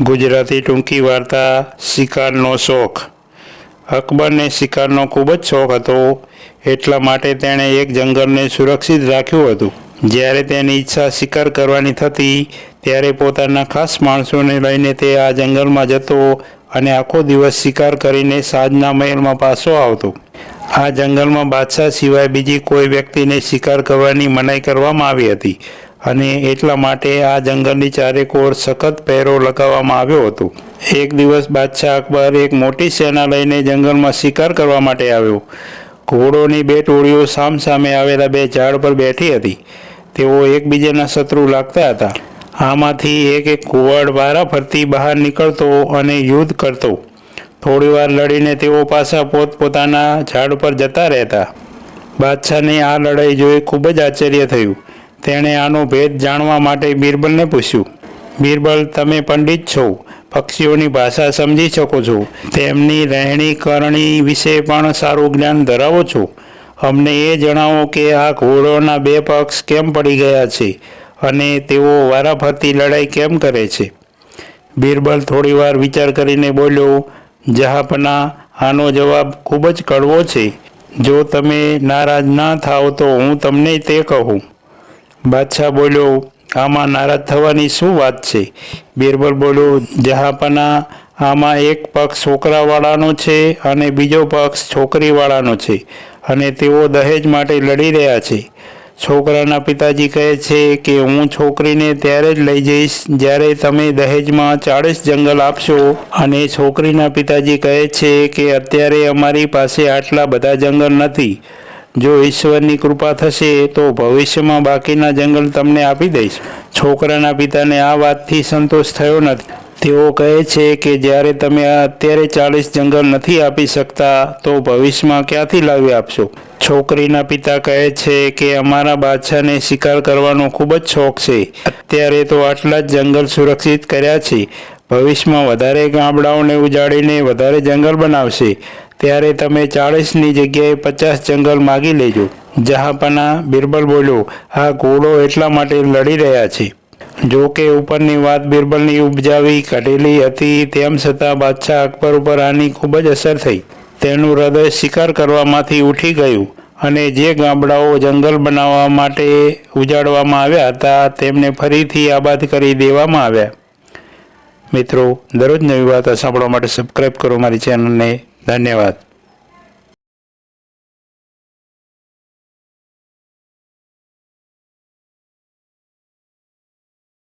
ગુજરાતી ટૂંકી વાર્તા શિકારનો શોખ. અકબરને શિકારનો ખૂબ જ શોખ હતો. એટલા માટે તેણે એક જંગલને સુરક્ષિત રાખ્યું હતું. જ્યારે તેની ઈચ્છા શિકાર કરવાની થતી, ત્યારે પોતાના ખાસ માણસોને લઈને તે આ જંગલમાં જતો અને આખો દિવસ શિકાર કરીને સાંજના મહેલમાં પાછો આવતો. આ જંગલમાં બાદશાહ સિવાય બીજી કોઈ વ્યક્તિને શિકાર કરવાની મનાઈ કરવામાં આવી હતી. અને એટલા માટે આ જંગલની ચારેકોર સખત પહેરો લગાવવામાં આવ્યો હતો. એક દિવસ બાદશાહ અકબર એક મોટી સેના લઈને જંગલમાં શિકાર કરવા માટે આવ્યો. ઘોડોની બે ટોળીઓ સામસામે આવેલા બે ઝાડ પર બેઠી હતી. તેઓ એકબીજાના શત્રુ લાગતા હતા. આમાંથી એક એક કુવાડ વારા ફરતી બહાર નીકળતો અને યુદ્ધ કરતો. થોડીવાર લડીને તેઓ પાછા પોતપોતાના ઝાડ પર જતા રહેતા. બાદશાહને આ લડાઈ જોઈ ખૂબ જ આશ્ચર્ય થયું. તેણે આનો ભેદ જાણવા માટે બિરબલને પૂછ્યું, બિરબલ, તમે પંડિત છો, પક્ષીઓની ભાષા સમજી શકો છો. તેમની રહેણી કરણી વિશે પણ સારું જ્ઞાન ધરાવો છો. અમને એ જણાવો કે આ ઘોડોના બે પક્ષ કેમ પડી ગયા છે અને તેઓ વારાફરતી લડાઈ કેમ કરે છે? બિરબલ થોડીવાર વિચાર કરીને બોલ્યો, જહાપના, આનો જવાબ ખૂબ જ કડવો છે. જો તમે નારાજ ના થાઓ તો હું તમને તે કહું. બાદશાહ બોલ્યો, આમાં નારાજ થવાની શું વાત છે? બિરબલ બોલ્યો, જહાપના, આમાં એક પક્ષ છોકરાવાળાનો છે અને બીજો પક્ષ છોકરીવાળાનો છે અને તેઓ દહેજ માટે લડી રહ્યા છે. છોકરાના પિતાજી કહે છે કે, હું છોકરીને ત્યારે જ લઈ જઈશ જ્યારે તમે દહેજમાં ચાળીસ જંગલ આપશો. અને છોકરીના પિતાજી કહે છે કે, અત્યારે અમારી પાસે આટલા બધા જંગલ નથી. જો ઈશ્વરની કૃપા થશે, તો ભવિષ્યમાં બાકીના જંગલ તમને આપી દઈશ. છોકરાના પિતાને આ વાતથી સંતોષ થયો નથી. તેઓ કહે છે કે જ્યારે તમે અત્યારે ચાલીસ જંગલ નથી આપી શકતા, તો ભવિષ્યમાં ક્યાંથી લાવી આપશો? છોકરીના પિતા કહે છે કે અમારા બાદશાહને શિકાર કરવાનો ખૂબ જ શોખ છે. અત્યારે તો આટલા જ જંગલ સુરક્ષિત કર્યા છે. ભવિષ્યમાં વધારે ગામડાઓને ઉજાડીને વધારે જંગલ બનાવશે. ત્યારે તમે ચાળીસની જગ્યાએ પચાસ જંગલ માગી લેજો. જહાપના બિરબલ બોલ્યો, આ ઘોડો એટલા માટે લડી રહ્યા છે. જો કે ઉપરની વાત બિરબલની ઉપજાવી કાઢેલી હતી, તેમ છતાં બાદશાહ અકબર ઉપર આની ખૂબ જ અસર થઈ. તેનું હૃદય શિકાર કરવામાંથી ઉઠી ગયું અને જે ગામડાઓ જંગલ બનાવવા માટે ઉજાડવામાં આવ્યા હતા, તેમને ફરીથી આબાદ કરી દેવામાં આવ્યા. મિત્રો દરરોજ નવી વાતો સાંભળવા માટે સબસ્ક્રાઈબ કરો મારી ચેનલને धन्यवाद.